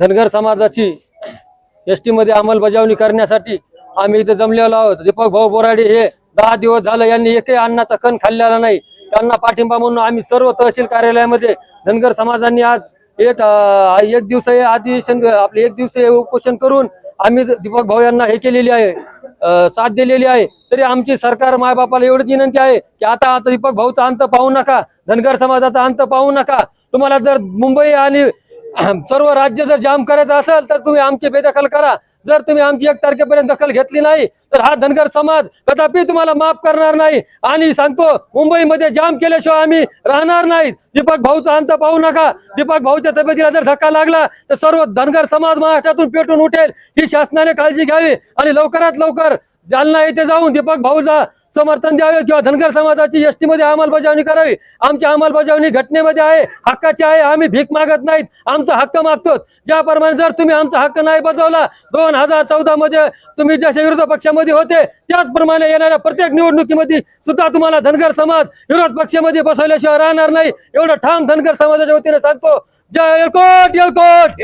धनगर समाजाची एसमध्ये अंमलबजावणी करण्यासाठी आम्ही इथे जमलेलो आहोत. दीपक भाऊ बोराडे हे दहा दिवस झालं यांनी एकही अन्नाचा कण खाल्लेला नाही. त्यांना पाठिंबा म्हणून आम्ही सर्व तहसील कार्यालयामध्ये धनगर समाजांनी आज एक अं, एक दिवसीय अधिवेशन आपले एक दिवसीय उपोषण करून आम्ही दीपक भाऊ यांना हे केलेली आहे साथ दिलेली आहे. तरी आमची सरकार मायबापाला एवढीच विनंती आहे की आता आता दीपक भाऊचा अंत पाहू नका धनगर समाजाचा अंत पाहू नका. तुम्हाला जर मुंबई आणि सर्व राज्य जर जाम करायचं असेल तर तुम्ही आमची बेदखल करा. जर तुम्ही आमची एक तारखेपर्यंत दखल घेतली नाही तर हा धनगर समाज कदापि तुम्हाला माफ करणार नाही. आणि सांगतो मुंबईमध्ये जाम केल्याशिवाय आम्ही राहणार नाहीत. दीपक भाऊचा अंत पाहू नका. दीपक भाऊच्या तब्येतीला जर धक्का लागला तर सर्व धनगर समाज महाराष्ट्रातून पेटून उठेल. ही शासनाने काळजी घ्यावी आणि लवकरात लवकर जालना येथे जाऊन दीपक भाऊचा समर्थन द्यावे किंवा धनगर समाजाची एसटी मध्ये अंमलबजावणी करावी. आमची अंमलबजावणी घटनेमध्ये आहे हक्काची आहे आम्ही भीक मागत नाहीत आमचा हक्क मागतो ज्याप्रमाणे जर तुम्ही आमचा हक्क नाही बजावला दोन हजार चौदा मध्ये तुम्ही जसे विरोध पक्षामध्ये होते त्याचप्रमाणे येणाऱ्या प्रत्येक निवडणुकीमध्ये सुद्धा तुम्हाला धनगर समाज विरोध पक्षामध्ये बसवल्याशिवाय राहणार नाही. एवढं ठाम धनगर समाजाच्या वतीने सांगतो. जय एलकोट एलकोट